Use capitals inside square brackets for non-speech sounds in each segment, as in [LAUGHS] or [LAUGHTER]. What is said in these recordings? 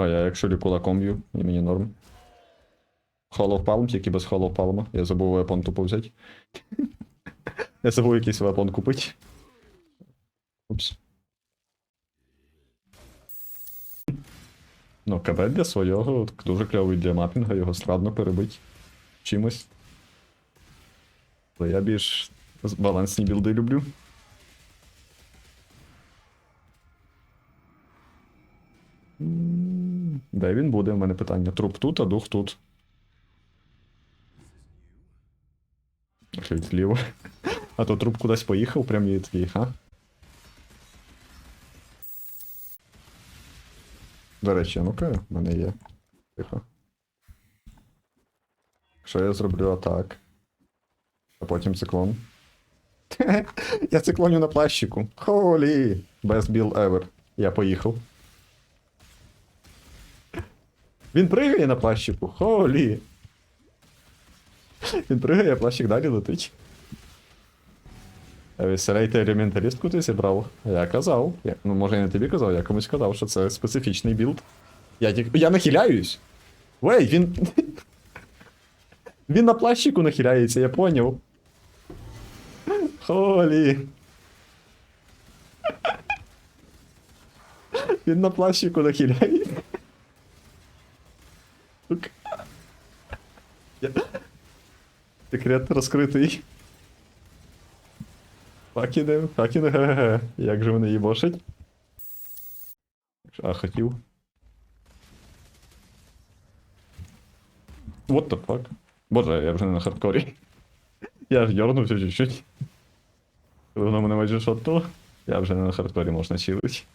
А я якщо кулаком б'ю, і мені норм. Hollow Palm, тільки без Hollow Palm. Я забув вепон тупо взяти. [LAUGHS] Я забув якийсь вепон купити. Упс. Ну, КД для свого дуже кльовий для мапінга, його складно перебити чимось. Але я більш балансні білди люблю. Де він буде? У мене питання. Труп тут, а дух тут. Чуть зліво. А то труп кудись поїхав, прям є такий, ха? До речі, ну-ка, в мене є. Тихо. Що я зроблю атак? А потім циклон. [LAUGHS] я циклоню на плащику. Холі! Best build ever. Я поїхав. Він пригає на плащику. Холі! Він пригає, а плащик далі летить. А веселейте елементалістку ти зібрав? Я казав. Я, ну, може, я не тобі казав, я комусь казав, що це специфічний білд. Я. Я нахиляюсь! Вей, він. він на плащику нахиляється, я поняв. Холі. Він на плащику нахиляється. Сука. Секрет розкритий. Факіне, факіне, ге-ге-ге. Як же вони їбошать? А, хотів. What the fuck? Боже, я вже не на хардкорі. Я ж дернувся чуть-чуть. Коли воно мене майже шотнуло, я вже не на хардкорі можна чилить.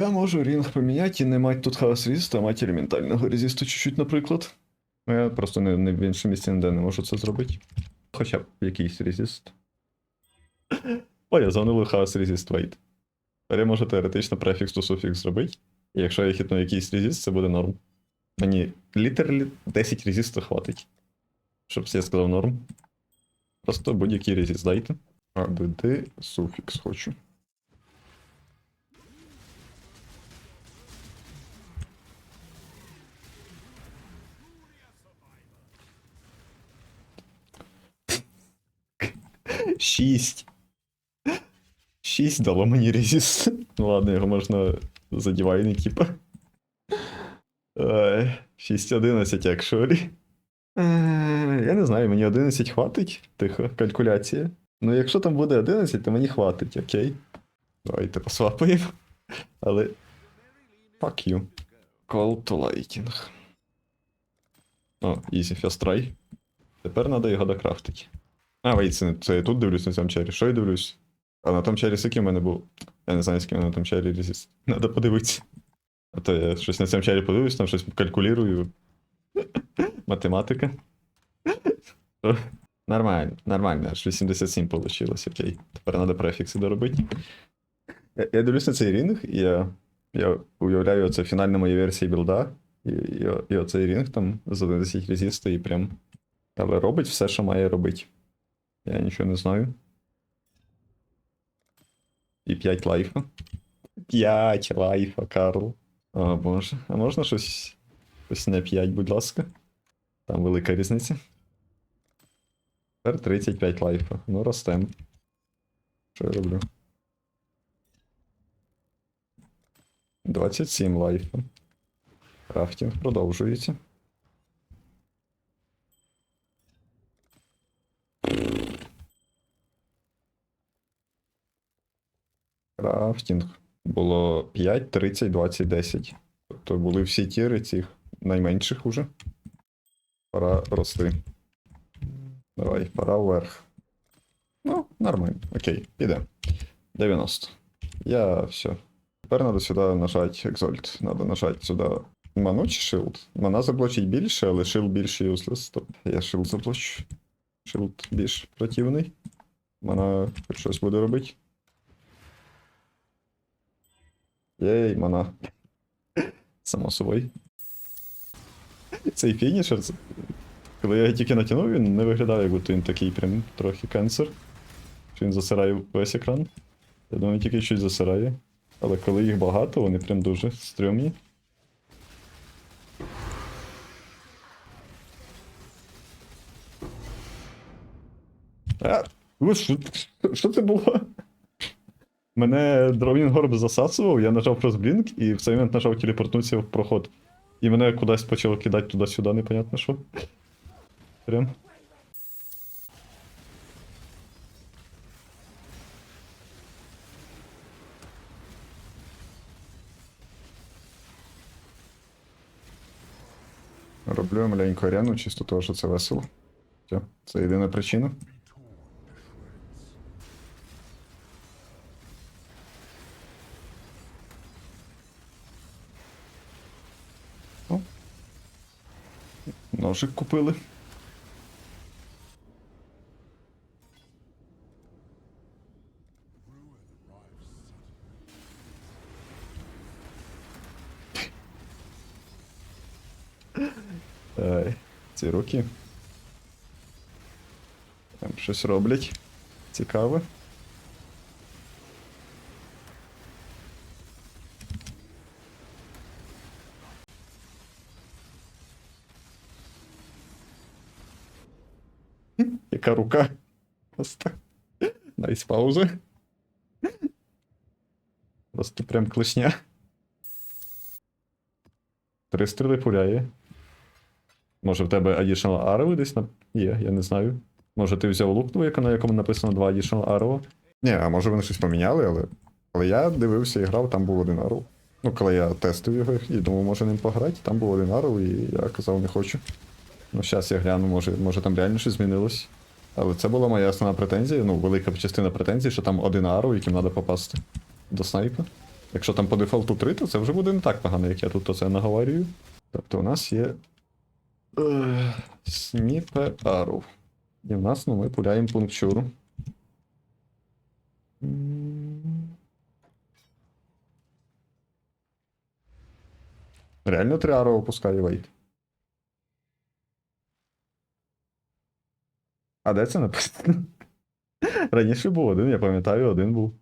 Я можу рінг поміняти і не мати тут хаос резисту, а мати елементального резисту чуть-чуть, наприклад. Ну, я просто не, не в іншому місці ніде не можу це зробити. Хоча б якийсь резист. О, я занили хаос резист wait. Тепер я можу теоретично префікс to суфікс зробити. І якщо я хитну якийсь резист, це буде норм. Мені літералі 10 резисту хватить. Щоб я сказав норм. Просто будь-який резист дайте. А, ДД суфікс хочу. Шість. Шість дало мені резист. Ну ладно, його можна задівайний, типа. 6-11, якшорі. Е, Я не знаю, мені 11 хватить. Тихо, калькуляція. Ну, якщо там буде 11, то мені хватить, окей. Давайте посвапаємо. Але. Fuck you. Call to lighting. О, easy, first try. Тепер треба його докрафтити. А, вейт, це, я тут дивлюсь на цьому чарі. Що я дивлюсь? А на тому чарі яким в мене був? Я не знаю, ким на тому чарі резист. Надо подивитися. А то я щось на цьому чарі подивлюсь, там щось калькулюю. Математика. [LAUGHS] Нормально, нормально, аж 87 вийшло, окей. Тепер треба префікси доробити. Я, я дивлюсь на цей рінг, і я, я уявляю, це фінальна моя версія білда. І, і, і оцей рінг там з 11 резисту і прям. Але робить все, що має робити. Я нічого не знаю. І 5 лайфа. 5 лайфа, Карл. О боже. А можна щось. Щось не 5, будь ласка. Там велика різниця. Тепер 35 лайфа. Ну, ростем. Що я роблю? 27 лайфа. Крафтинг продовжується. Крафтинг. Було 5, 30, 20, 10. Тобто були всі тіри цих найменших уже. Пора рости. Давай, пора вверх. Ну, нормально. Окей, піде. 90. Я все. Тепер треба сюди нажати Exalt. Треба нажати сюди ману чи шилд. Мана заблочить більше, але шилд більше юслес. Стоп. Я шилд заблочу. Шилд більш противний. Мана хоч щось буде робити. Єй, мана. Само собою. Цей фінішер, коли я тільки натягнув, він не виглядав, як будто він такий прям трохи канцер. Що він засирає весь екран. Я думаю, тільки щось засирає. Але коли їх багато, вони прям дуже стрьомні. А, що, що це було? Мене Дровін Горб засасував, я нажав розблінк і в цей момент нажав телепортнутися в проход. І мене кудись почало кидати туди-сюди, непонятно що. Прям. Роблю маленьку арену, чисто того, що це весело. Це єдина причина. Ножик купили. Ці руки. Там щось роблять. Цікаве. [LAUGHS] Яка рука? Просто. Найс пауза. Просто прям клешня. Три стріли пуляє. Може в тебе additional arrow десь на... є, я не знаю. Може ти взяв лук, на якому написано два additional arrow? Ні, а може вони щось поміняли, але. Але я дивився і грав, там був один arrow. Ну, коли я тестив його і думав, може ним пограти, там був один arrow, і я казав, не хочу. Ну, зараз я гляну, може, може там реально щось змінилось. Але це була моя основна претензія, ну, велика частина претензій, що там один arrow, яким треба попасти до снайпа. Якщо там по дефолту 3, то це вже буде не так погано, як я тут оце наговорюю. Тобто у нас є Е, Сніпе Ару. І в нас ну, ми пуляємо пунктуру. Реально три ару опускає вейт. А де це написано? Раніше був один, я пам'ятаю, один був.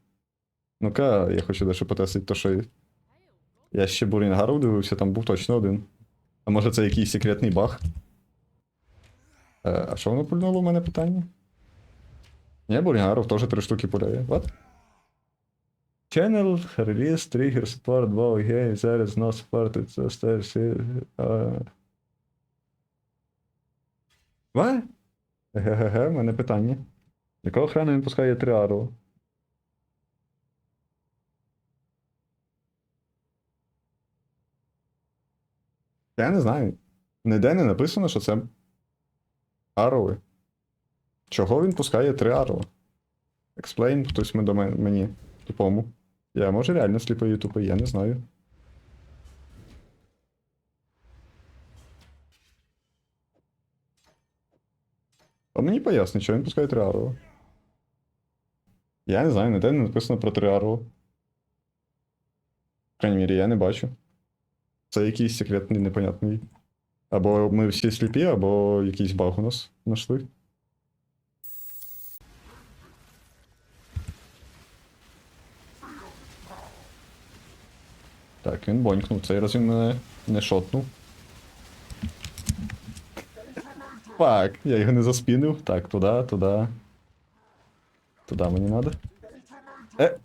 Ну-ка, я хочу дещо потестити, то що. Я ще Бурінгару дивився, там був точно один. А може це якийсь секретний баг? Е, а що воно пульнуло у мене питання? Ні, Бурінгаров теж три штуки пуляє. What? Channel, release, trigger, support, wow, game, there is no support, it's a star, uh... What? Ге-ге-ге, в мене питання. Якого хрена він пускає триару? Я не знаю. Ніде не написано, що це арови. Чого він пускає три арови? Explain хтось мені тупому. Я може реально сліпий тупий, я не знаю. А мені поясни, що він пускає Триарова. Я не знаю, ніде не написано про три арови. В крайній мірі, я не бачу. Це якийсь секретний непонятний. Або ми всі сліпі, або якийсь баг у нас знайшли. Так, він бонькнув. Цей раз він мене не шотнув. Фак, я його не заспінив. Так, туди, туди. Туди мені треба. Е.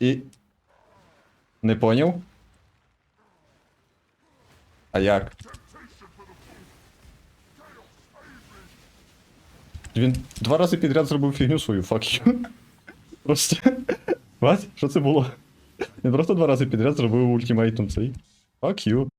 І. Не поняв? А як? Він два рази підряд зробив фігню свою, fuck you. Просто. What? Що це було? Він просто два рази підряд зробив ультимейтум цей. Fuck you.